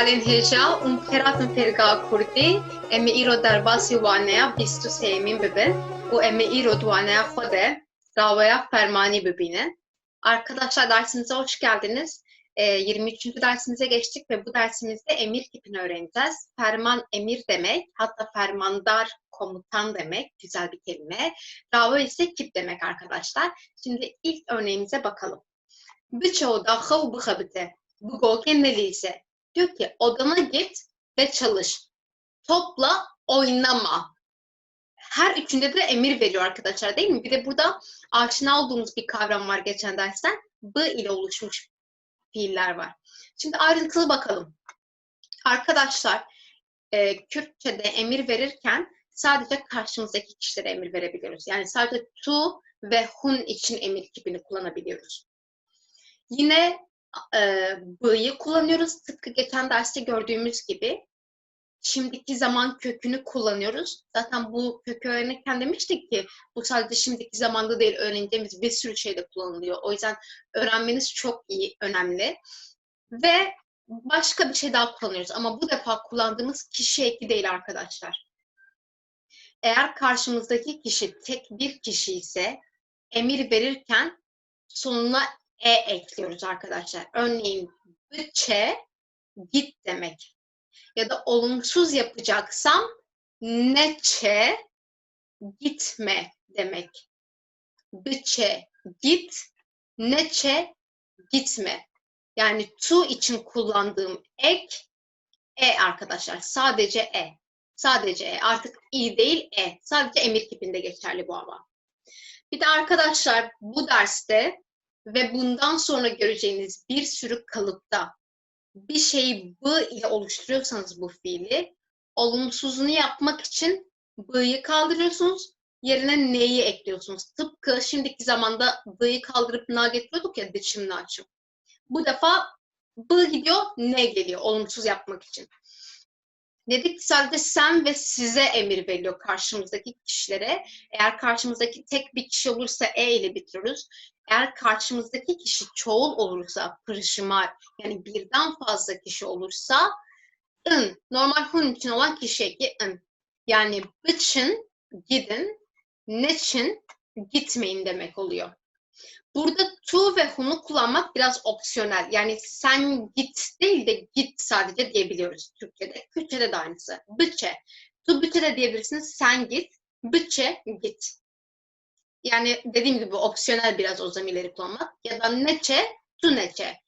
Falên hêja û pêratên Fêrgeha Kurdî em ê îro derbasî waneya bîst û sêyemîn bibin û em ê îro duaneya xwe de. Arkadaşlar dersimize hoş geldiniz. Ee, 23. dersimize geçtik ve bu dersimizde emir kipini öğreneceğiz. Ferman emir demek, hatta fermandar komutan demek, güzel bir kelime. Dava ise kip demek arkadaşlar. Şimdi ilk örneğimize bakalım. Birçoğu da xav bıxabite. Bu golken ise diyor ki odana git ve çalış. Topla oynama. Her üçünde de emir veriyor arkadaşlar değil mi? Bir de burada aşina olduğumuz bir kavram var geçen dersten. B ile oluşmuş fiiller var. Şimdi ayrıntılı bakalım. Arkadaşlar e, Kürtçe'de emir verirken sadece karşımızdaki kişilere emir verebiliyoruz. Yani sadece tu ve hun için emir kipini kullanabiliyoruz. Yine e, b'yı kullanıyoruz. Tıpkı geçen derste gördüğümüz gibi. Şimdiki zaman kökünü kullanıyoruz. Zaten bu kökü öğrenirken demiştik ki bu sadece şimdiki zamanda değil öğreneceğimiz bir sürü şeyde kullanılıyor. O yüzden öğrenmeniz çok iyi, önemli. Ve başka bir şey daha kullanıyoruz. Ama bu defa kullandığımız kişi eki değil arkadaşlar. Eğer karşımızdaki kişi tek bir kişi ise emir verirken sonuna e ekliyoruz arkadaşlar. Örneğin bütçe git demek. Ya da olumsuz yapacaksam neçe gitme demek. Bütçe git, neçe gitme. Yani to için kullandığım ek e arkadaşlar. Sadece e. Sadece e. Artık i değil e. Sadece emir kipinde geçerli bu ama. Bir de arkadaşlar bu derste ve bundan sonra göreceğiniz bir sürü kalıpta bir şeyi b ile oluşturuyorsanız bu fiili olumsuzunu yapmak için b'yı kaldırıyorsunuz yerine neyi ekliyorsunuz. Tıpkı şimdiki zamanda b'yı kaldırıp na getiriyorduk ya dişimli açım. Bu defa b gidiyor ne geliyor olumsuz yapmak için. Dedik ki sadece sen ve size emir veriliyor karşımızdaki kişilere. Eğer karşımızdaki tek bir kişi olursa e ile bitiriyoruz. Eğer karşımızdaki kişi çoğul olursa, pırışımar yani birden fazla kişi olursa ın, normal hun için olan kişi eki ın. Yani için gidin, neçin gitmeyin demek oluyor. Burada to ve hun'u kullanmak biraz opsiyonel. Yani sen git değil de git sadece diyebiliyoruz Türkçe'de. Kürtçe'de de aynısı. Bütçe. Tu bütçe de diyebilirsiniz. Sen git. Bütçe git. Yani dediğim gibi opsiyonel biraz o zamirleri kullanmak. Ya da neçe, tu neçe.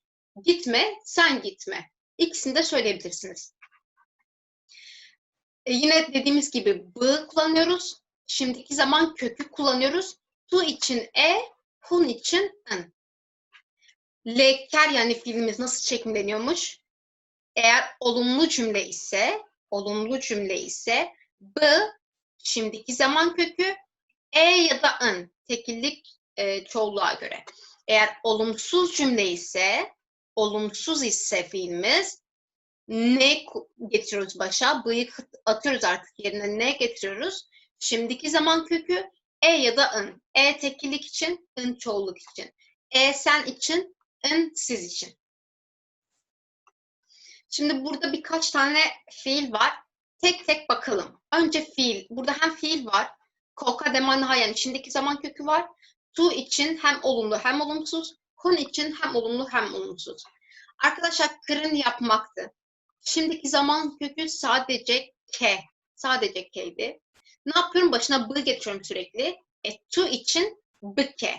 Gitme, sen gitme. İkisini de söyleyebilirsiniz. E yine dediğimiz gibi b kullanıyoruz. Şimdiki zaman kökü kullanıyoruz. Tu için e, hun için n. Leker yani fiilimiz nasıl çekimleniyormuş? Eğer olumlu cümle ise, olumlu cümle ise b şimdiki zaman kökü e ya da n tekillik e, çoğulluğa göre. Eğer olumsuz cümle ise, olumsuz ise fiilimiz ne getiriyoruz başa? B'yı atıyoruz artık yerine ne getiriyoruz? Şimdiki zaman kökü e ya da n. E tekillik için, n çoğulluk için. E sen için, n siz için. Şimdi burada birkaç tane fiil var. Tek tek bakalım. Önce fiil. Burada hem fiil var. Koka deman hayan içindeki zaman kökü var. Tu için hem olumlu hem olumsuz. Kun için hem olumlu hem olumsuz. Arkadaşlar kırın yapmaktı. Şimdiki zaman kökü sadece ke. Sadece ke'ydi. Ne yapıyorum? Başına b getiriyorum sürekli. E, tu için bke.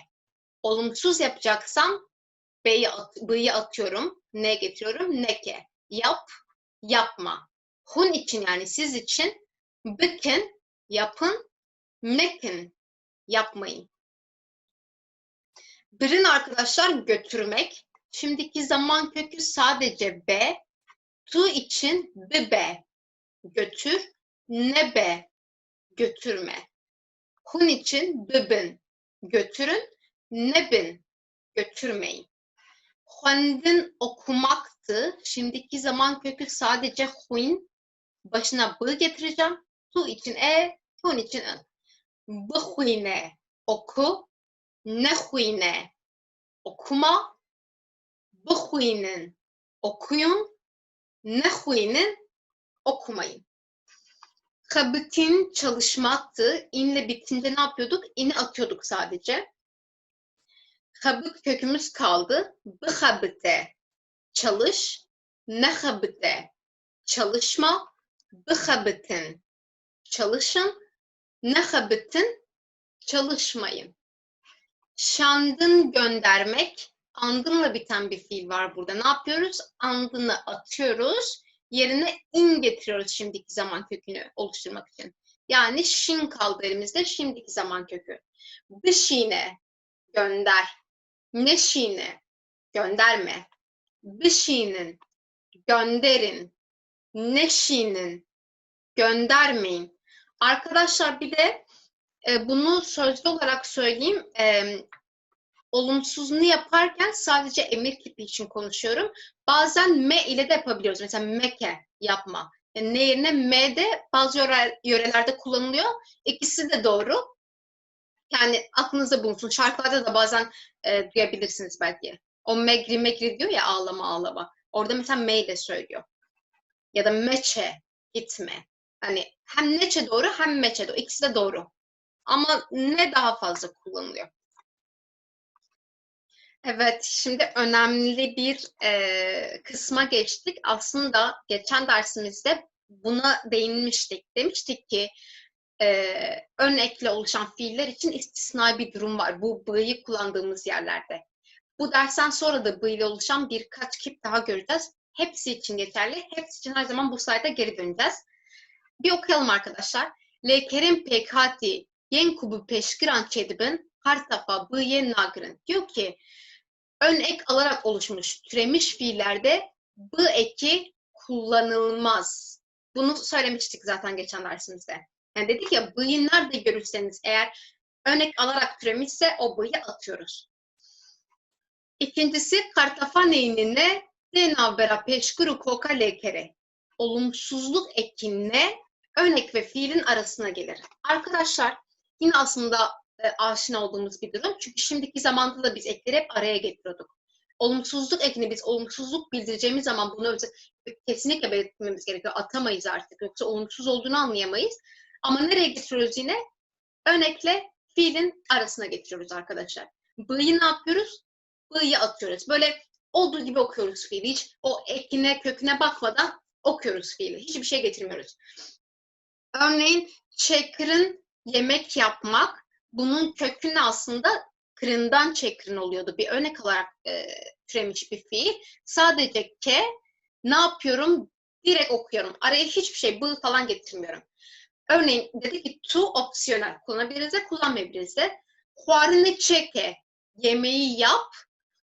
Olumsuz yapacaksam b'yi at, b'yi atıyorum. Ne getiriyorum? Neke. Yap, yapma. Hun için yani siz için bıkın, yapın, mekin, yapmayın. Birin arkadaşlar götürmek. Şimdiki zaman kökü sadece b. Tu için b götür, ne b götürme. Hun için bibin götürün, nebin götürmeyin. Huandin okumaktı. Şimdiki zaman kökü sadece huin. Başına b getireceğim. Tu için e, hun için n. Bıhuine oku, nehuine okuma, bıhuinin okuyun, Nehuyinin okumayın. Kabitin çalışmaktı. İnle bitince ne yapıyorduk? İni atıyorduk sadece. Kabit kökümüz kaldı. Bıhabite çalış. Nehabite çalışma. Bıhabitin çalışın. Nehabitin çalışmayın. Şandın göndermek. Andınla biten bir fiil var burada. Ne yapıyoruz? Andını atıyoruz. Yerine in getiriyoruz şimdiki zaman kökünü oluşturmak için. Yani şin kaldı elimizde şimdiki zaman kökü. Bışine gönder. Neşine gönderme. Bışinin gönderin. Neşinin göndermeyin. Arkadaşlar bir de e, bunu sözlü olarak söyleyeyim. E, olumsuzunu yaparken sadece emir kipi için konuşuyorum. Bazen me ile de yapabiliyoruz. Mesela meke yapma. Yani ne yerine me de bazı yöre, yörelerde kullanılıyor. İkisi de doğru. Yani aklınızda bulunsun. Şarkılarda da bazen e, duyabilirsiniz belki. O megri megri diyor ya ağlama ağlama. Orada mesela me ile söylüyor. Ya da meçe gitme. Hani hem neçe doğru hem meçe doğru. İkisi de doğru. Ama ne daha fazla kullanılıyor? Evet, şimdi önemli bir e, kısma geçtik. Aslında geçen dersimizde buna değinmiştik. Demiştik ki e, ön oluşan fiiller için istisnai bir durum var. Bu bı'yı kullandığımız yerlerde. Bu dersten sonra da bı ile oluşan birkaç kip daha göreceğiz. Hepsi için geçerli. Hepsi için her zaman bu slayda geri döneceğiz. Bir okuyalım arkadaşlar. Lekerin pekati yen kubu peşkiran çedibin her tafa bıye nagrin. Diyor ki ön ek alarak oluşmuş türemiş fiillerde bu eki kullanılmaz. Bunu söylemiştik zaten geçen dersimizde. Yani dedik ya bı'yı nerede görürseniz eğer örnek alarak türemişse o bı'yı atıyoruz. İkincisi kartafaneyinine denavbera peşkuru koka lekere. Olumsuzluk ekinle örnek ve fiilin arasına gelir. Arkadaşlar yine aslında e, aşina olduğumuz bir durum. Çünkü şimdiki zamanda da biz ekleri hep araya getiriyorduk. Olumsuzluk ekini biz olumsuzluk bildireceğimiz zaman bunu kesinlikle belirtmemiz gerekiyor. Atamayız artık. Yoksa olumsuz olduğunu anlayamayız. Ama nereye getiriyoruz yine? Örnekle fiilin arasına getiriyoruz arkadaşlar. B'yi ne yapıyoruz? B'yi atıyoruz. Böyle olduğu gibi okuyoruz fiili. Hiç o ekine, köküne bakmadan okuyoruz fiili. Hiçbir şey getirmiyoruz. Örneğin çekrin yemek yapmak. Bunun kökünü aslında kırından çekrin oluyordu. Bir örnek olarak e, türemiş bir fiil. Sadece ke ne yapıyorum? Direkt okuyorum. Araya hiçbir şey, bı falan getirmiyorum. Örneğin dedi ki to opsiyonel kullanabiliriz de kullanmayabiliriz de. Huarine çeke yemeği yap.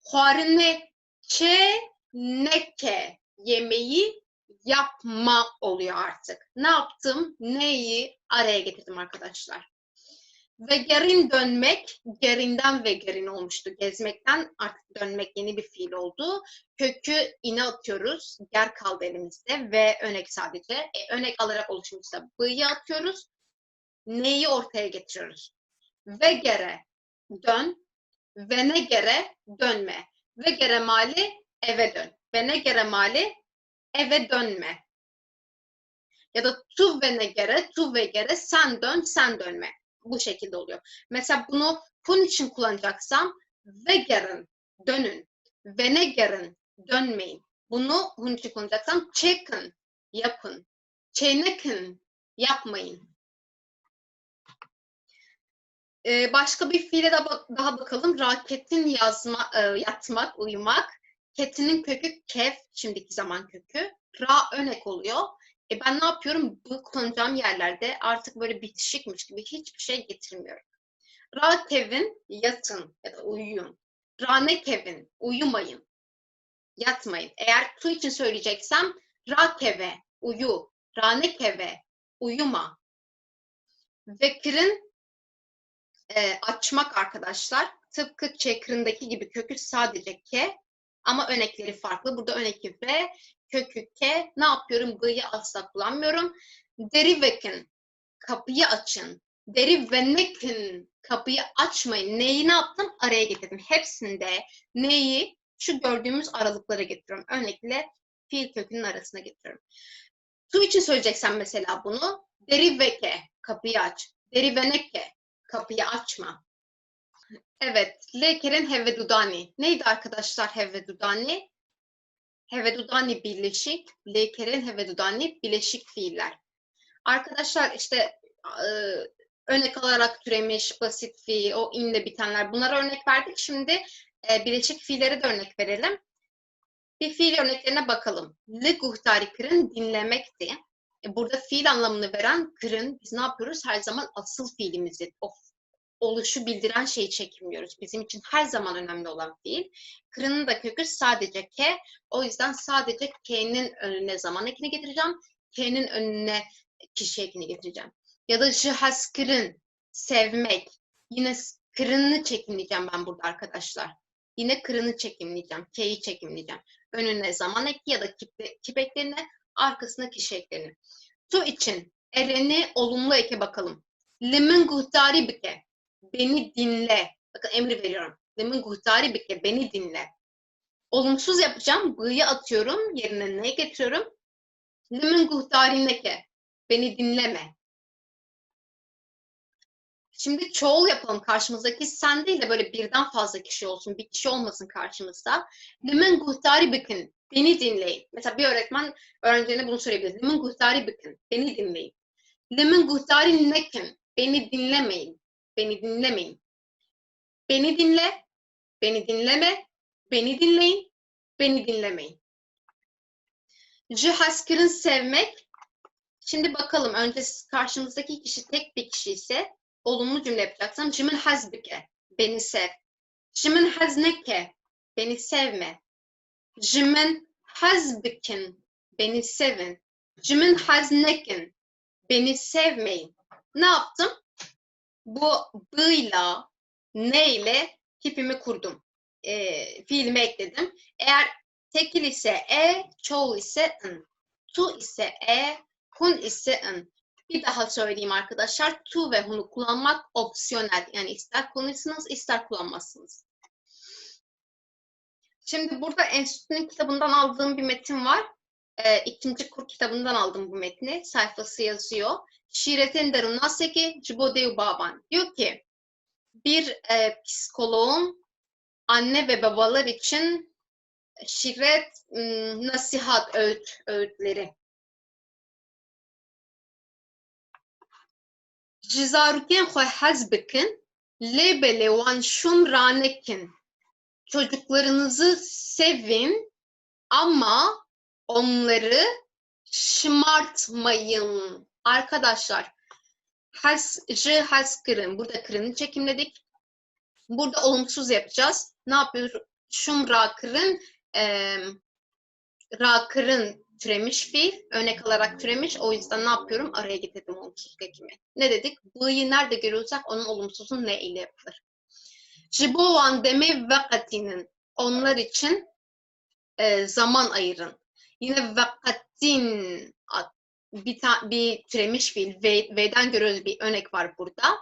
Huarine çe neke yemeği yapma oluyor artık. Ne yaptım? Neyi araya getirdim arkadaşlar. Ve gerin dönmek, gerinden ve gerin olmuştu. Gezmekten artık dönmek yeni bir fiil oldu. Kökü ine atıyoruz. Ger kaldı elimizde ve önek sadece. E, önek alarak oluşmuşsa bı'yı atıyoruz. Neyi ortaya getiriyoruz? Ve gere dön. Ve ne gere dönme. Ve gere mali eve dön. Ve ne gere mali eve dönme. Ya da tu ve ne gere, tu ve gere sen dön, sen dönme bu şekilde oluyor. Mesela bunu pun için kullanacaksam vegerin dönün. Venegerin dönmeyin. Bunu bunun için kullanacaksam çekin yapın. Çeynekin yapmayın. Ee, başka bir fiile daha bakalım. Raketin yazma, e, yatmak, uyumak. Ketinin kökü kef, şimdiki zaman kökü. Ra önek oluyor. E ben ne yapıyorum? Bu kullanacağım yerlerde artık böyle bitişikmiş gibi hiçbir şey getirmiyorum. Ra Kevin yatın ya da uyuyun. Rane Kevin uyumayın. Yatmayın. Eğer tu için söyleyeceksem ra keve uyu. Rane keve uyuma. Vekir'in e, açmak arkadaşlar. Tıpkı çekrindeki gibi kökü sadece ke ama önekleri farklı. Burada öneki ve kökü ke. Ne yapıyorum? G'yı asla kullanmıyorum. Derivekin. Kapıyı açın. Derivenekin. Kapıyı açmayın. Neyi ne yaptım? Araya getirdim. Hepsinde neyi şu gördüğümüz aralıklara getiriyorum. Örnekle fiil kökünün arasına getiriyorum. Tu için söyleyeceksen mesela bunu deriveke kapıyı aç. Deriveneke kapıyı açma. Evet, lekerin heve dudani. Neydi arkadaşlar heve dudani? Heve dudani birleşik, lekerin heve dudani bileşik fiiller. Arkadaşlar işte e, örnek alarak türemiş, basit fiil, o inle bitenler bunlara örnek verdik. Şimdi e, bileşik fiillere de örnek verelim. Bir fiil örneklerine bakalım. Le guhtari dinlemekti. E, burada fiil anlamını veren kırın biz ne yapıyoruz? Her zaman asıl fiilimizi, o oluşu bildiren şeyi çekmiyoruz. Bizim için her zaman önemli olan fiil. Kırının da kökü sadece ke. O yüzden sadece ke'nin önüne zaman ekini getireceğim. Ke'nin önüne kişi ekini getireceğim. Ya da jihaskırın, sevmek. Yine kırını çekimleyeceğim ben burada arkadaşlar. Yine kırını çekimleyeceğim. Ke'yi çekimleyeceğim. Önüne zaman eki ya da kip, kip eklerini, arkasına kişi eklerini. Tu için ereni olumlu eke bakalım. Limin guhtari bike. Beni dinle. Bakın emri veriyorum. Limin guhtari bike. Beni dinle. Olumsuz yapacağım. Bı'yı atıyorum. Yerine ne getiriyorum? Limin guhtari neke. Beni dinleme. Şimdi çoğul yapalım karşımızdaki sen değil de böyle birden fazla kişi olsun. Bir kişi olmasın karşımızda. Limin guhtari bakın. Beni dinleyin. Mesela bir öğretmen öğrencilerine bunu söyleyebilir. Limin guhtari bakın. Beni dinleyin. Limin guhtari nekin. Beni dinlemeyin. Beni dinlemeyin. Beni dinle. Beni dinleme. Beni dinleyin. Beni dinlemeyin. Jihaskırın sevmek. Şimdi bakalım. Önce karşımızdaki kişi tek bir kişi ise olumlu cümle yapacaksam cimin hazbike beni sev. Cimin hazneke beni sevme. Cimin hazbikin beni sevin. Cimin haznekin beni sevmeyin. Ne yaptım? Bu bıyla neyle kipimi kurdum. E, fiilimi ekledim. Eğer tekil ise e, çoğul ise ın. Tu ise e, hun ise ın. Bir daha söyleyeyim arkadaşlar. To ve who'nu kullanmak opsiyonel. Yani ister kullanırsınız ister kullanmazsınız. Şimdi burada enstitünün kitabından aldığım bir metin var. E, ikinci kur kitabından aldım bu metni. Sayfası yazıyor. Şiretin derunaseki cibodeu baban. Diyor ki bir e, psikoloğun anne ve babalar için şirret, nasihat, öğüt, öğütleri. Hez bikin, lê belê wan şum ranekin. Çocuklarınızı sevin ama onları şımartmayın. Arkadaşlar, has, j has kırın. Burada kırını çekimledik. Burada olumsuz yapacağız. Ne yapıyoruz? Şum ra kırın, e, ra kırın türemiş fiil. Örnek alarak türemiş. O yüzden ne yapıyorum? Araya getirdim olumsuz ekimi. Ne dedik? B'yı nerede görüyorsak onun olumsuzu ne ile yapılır? Jibovan deme vakatinin onlar için e, zaman ayırın. Yine vakatin bir, bir türemiş fiil. V, V'den görüyoruz bir örnek var burada.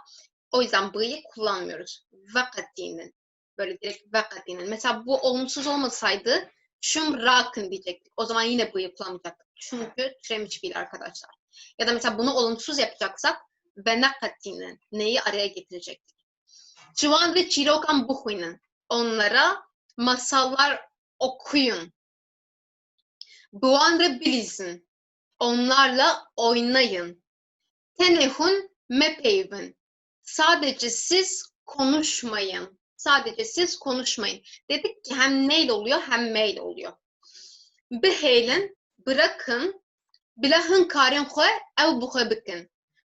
O yüzden B'yı kullanmıyoruz. Vakatinin. Böyle direkt vakatinin. Mesela bu olumsuz olmasaydı şum rakın diyecektik. O zaman yine bu yapılamayacak. Çünkü türemiş fiil arkadaşlar. Ya da mesela bunu olumsuz yapacaksak ve nakatinin neyi araya getirecektik. Çıvan ve Çirokan Buhuy'un onlara masallar okuyun. Buan ve Biliz'in onlarla oynayın. Tenehun mepeyvin sadece siz konuşmayın. Sadece siz konuşmayın. Dedik ki hem neyle oluyor hem mail oluyor. Behelin bırakın bilahın karin kwe ev buhe bikin.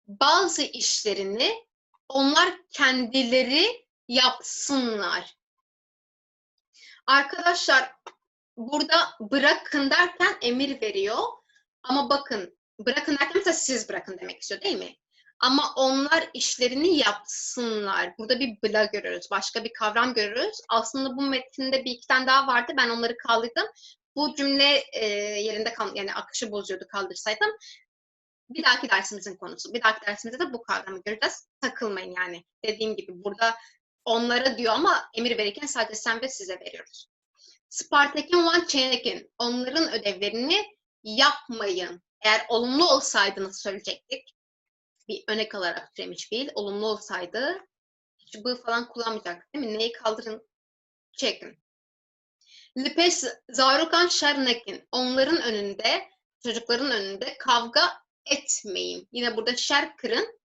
Bazı işlerini onlar kendileri yapsınlar. Arkadaşlar burada bırakın derken emir veriyor. Ama bakın bırakın derken mesela siz bırakın demek istiyor değil mi? Ama onlar işlerini yapsınlar. Burada bir bla görüyoruz. Başka bir kavram görüyoruz. Aslında bu metinde bir iki tane daha vardı. Ben onları kaldırdım. Bu cümle e, yerinde kal yani akışı bozuyordu kaldırsaydım. Bir dahaki dersimizin konusu. Bir dahaki dersimizde de bu kavramı göreceğiz. Takılmayın yani. Dediğim gibi burada onlara diyor ama emir verirken sadece sen ve size veriyoruz. Spartak'ın van çeynekin. Onların ödevlerini yapmayın. Eğer olumlu olsaydı nasıl söyleyecektik? Bir örnek alarak türemiş fiil. Olumlu olsaydı hiç bu falan kullanmayacaktık değil mi? Neyi kaldırın? Çekin. Lipes zarukan şernekin. Onların önünde, çocukların önünde kavga etmeyin. Yine burada şer kırın.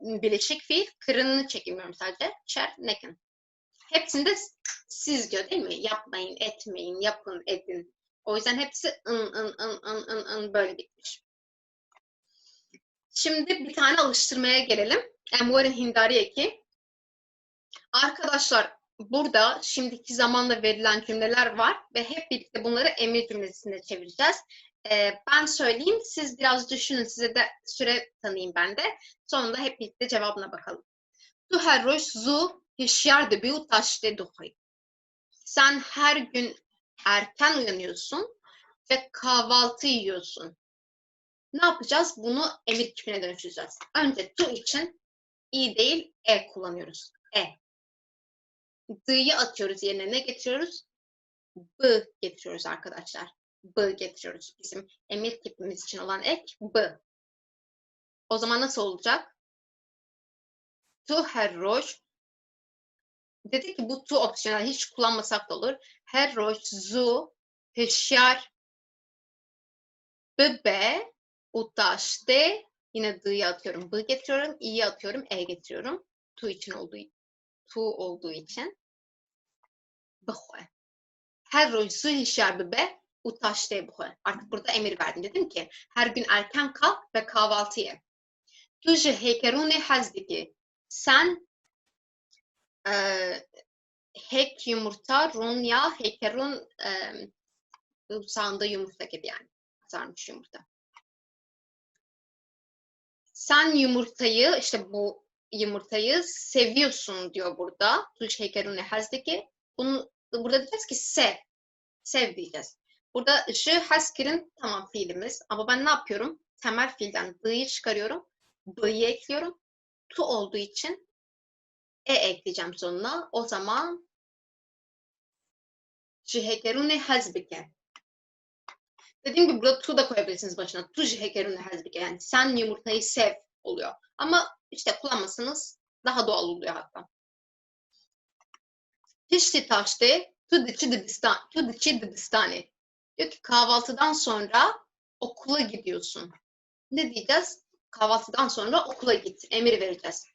Bileşik fiil. Kırınını çekmiyorum sadece. Şer nekin. Hepsinde siz diyor değil mi? Yapmayın, etmeyin, yapın, edin. O yüzden hepsi ın ın ın ın ın ın böyle gitmiş. Şimdi bir tane alıştırmaya gelelim. Emvar'ın Hindari eki. Arkadaşlar burada şimdiki zamanla verilen cümleler var ve hep birlikte bunları emir cümlesinde çevireceğiz. Ee, ben söyleyeyim, siz biraz düşünün, size de süre tanıyayım ben de. Sonunda hep birlikte cevabına bakalım. Tu her roş zu hişyar de bir taş de Sen her gün erken uyanıyorsun ve kahvaltı yiyorsun. Ne yapacağız? Bunu emir kipine dönüştüreceğiz. Önce tu için i değil e kullanıyoruz. E. D'yı atıyoruz yerine ne getiriyoruz? B getiriyoruz arkadaşlar. B getiriyoruz. Bizim emir kipimiz için olan ek B. O zaman nasıl olacak? Tu her roj Dedik ki bu tu opsiyonel hiç kullanmasak da olur. Her roj zu hüşyar bebe utaşte yine d'yı atıyorum. B getiriyorum. i'yi atıyorum. E getiriyorum. Tu için olduğu tu olduğu için. Bıhue. Her roj zu hüşyar bebe utaşte bıhue. Artık burada emir verdim. Dedim ki her gün erken kalk ve kahvaltı ye. Tu hekerune hazdiki. Sen e, hek yumurta, runya, hekerun e, sağında yumurta gibi yani. Kızarmış yumurta. Sen yumurtayı, işte bu yumurtayı seviyorsun diyor burada. Tuş hekerun hazdeki. Bunu burada diyeceğiz ki sev. Sev diyeceğiz. Burada şı haskirin tamam fiilimiz. Ama ben ne yapıyorum? Temel fiilden d'yı çıkarıyorum. B'yi ekliyorum. Tu olduğu için e ekleyeceğim sonuna. O zaman cihekerune hazbike. Dediğim gibi burada tu da koyabilirsiniz başına. Tu cihekerune hazbike. Yani sen yumurtayı sev oluyor. Ama işte kullanmasanız daha doğal oluyor hatta. Pişti taştı. Tu diçi didistan. Tu diçi didistani. Diyor ki kahvaltıdan sonra okula gidiyorsun. Ne diyeceğiz? Kahvaltıdan sonra okula git. Emir vereceğiz.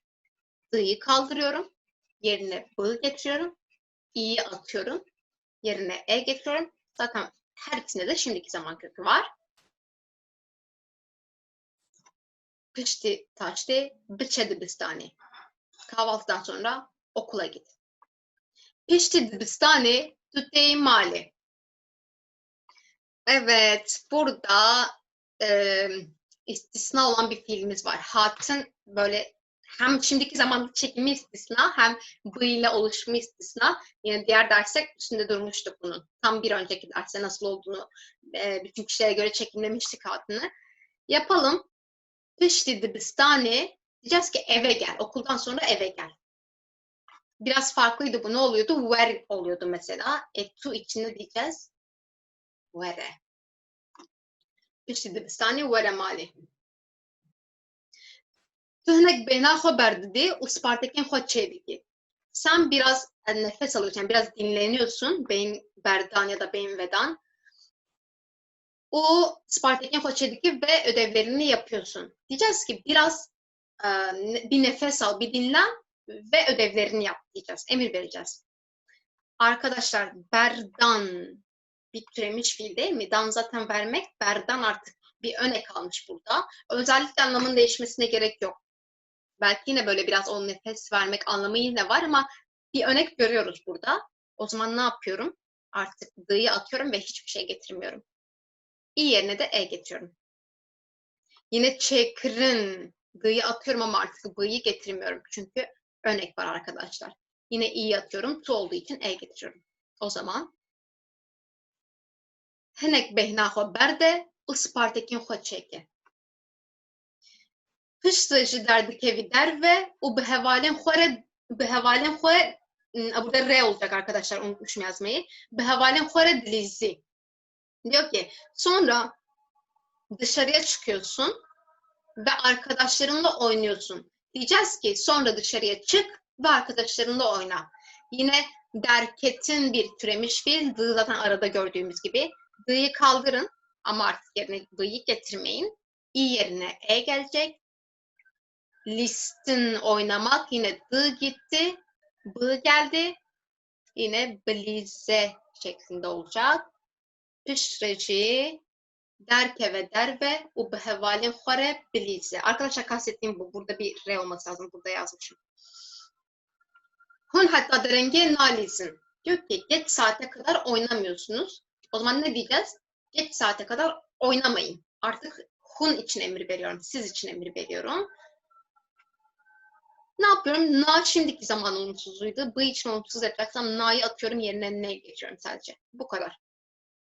I'yı kaldırıyorum. Yerine B getiriyorum. i'yi atıyorum. Yerine e getiriyorum. Zaten her ikisinde de şimdiki zaman kökü var. Pişti, taştı, bıçadı bistani. Kahvaltıdan sonra okula git. Pişti bistani, tütteyi mali. Evet, burada e, istisna olan bir fiilimiz var. Hatın böyle hem şimdiki zaman çekimi istisna hem ile oluşumu istisna. Yine diğer derste üstünde durmuştuk bunun. Tam bir önceki derste nasıl olduğunu e, bütün kişilere göre çekimlemiştik adını. Yapalım. Pişti dibistani. Diyeceğiz ki eve gel. Okuldan sonra eve gel. Biraz farklıydı bu. Ne oluyordu? Where oluyordu mesela. E tu içinde diyeceğiz. Where. Pişti dibistani where mali. Tu hinek beyna xwe berdidî û spartekên xwe çêdikî. Sen biraz nefes alıyorsun, biraz dinleniyorsun beyin berdan ya da beyin vedan. O Spartak'ın Hoçediki ve ödevlerini yapıyorsun. Diyeceğiz ki biraz e, bir nefes al, bir dinlen ve ödevlerini yap diyeceğiz. Emir vereceğiz. Arkadaşlar berdan bir türemiş fiil değil mi? Dan zaten vermek, berdan artık bir öne kalmış burada. Özellikle anlamın değişmesine gerek yok. Belki yine böyle biraz o nefes vermek anlamı yine var ama bir örnek görüyoruz burada. O zaman ne yapıyorum? Artık d'yı atıyorum ve hiçbir şey getirmiyorum. i yerine de e getiriyorum. Yine çekrin d'yı atıyorum ama artık b'yi getirmiyorum. Çünkü örnek var arkadaşlar. Yine i'yi atıyorum. Tu olduğu için e getiriyorum. O zaman Henek behnaho berde, uspartekin ho çeke. Piştı ji derdikevî derve û bi hevalên xwe re bi hevalên xwe ım, burada R olacak arkadaşlar unutmuşum yazmayı. Behavalin khore dilizi. Diyor ki sonra dışarıya çıkıyorsun ve arkadaşlarınla oynuyorsun. Diyeceğiz ki sonra dışarıya çık ve arkadaşlarınla oyna. Yine derketin bir türemiş fiil. Dı zaten arada gördüğümüz gibi. D'yı kaldırın ama artık yerine D'yı getirmeyin. İ yerine E gelecek. Listin oynamak yine D gitti. B geldi. Yine blize şeklinde olacak. Pişreci derke ve derve u behevalin khore blize. Arkadaşlar kastettiğim bu. Burada bir R olması lazım. Burada yazmışım. Hun hatta derenge nalizin. Diyor ki geç saate kadar oynamıyorsunuz. O zaman ne diyeceğiz? Geç saate kadar oynamayın. Artık hun için emir veriyorum. Siz için emir veriyorum. Ne yapıyorum? Na şimdiki zaman olumsuzluğuydu. Bu için olumsuz yapacaksam na'yı atıyorum yerine ne geçiyorum sadece. Bu kadar.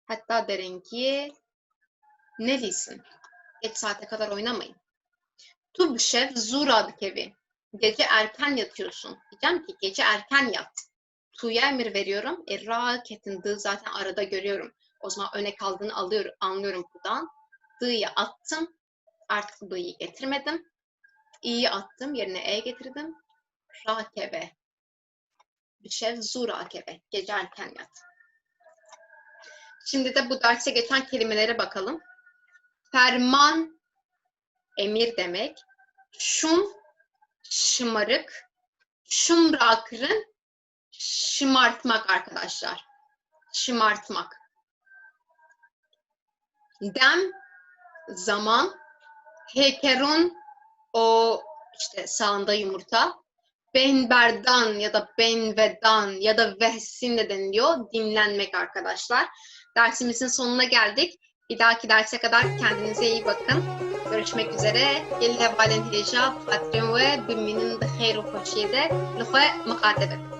Hatta derin ki ne değilsin? Geç saate kadar oynamayın. Tu bir şev zura kevi. Gece erken yatıyorsun. Diyeceğim ki gece erken yat. Tu'ya emir veriyorum. E, ra ketin dı zaten arada görüyorum. O zaman öne kaldığını alıyorum, anlıyorum buradan. D'yı attım. Artık D'yi getirmedim. İ'yi attım. Yerine E getirdim. Rakebe. Bir şey zu rakebe. Gece erken yat. Şimdi de bu derse geçen kelimelere bakalım. Ferman emir demek. Şum şımarık. Şumrakırın şımartmak arkadaşlar. Şımartmak. Dem zaman. Hekerun o işte sağında yumurta. Benberdan ya da benvedan ya da vehsin de deniliyor. Dinlenmek arkadaşlar. Dersimizin sonuna geldik. Bir dahaki derse kadar kendinize iyi bakın. Görüşmek üzere. İl hevalen hileja, patron ve biminin de hayru hoşiyede. Lütfen mukadebe.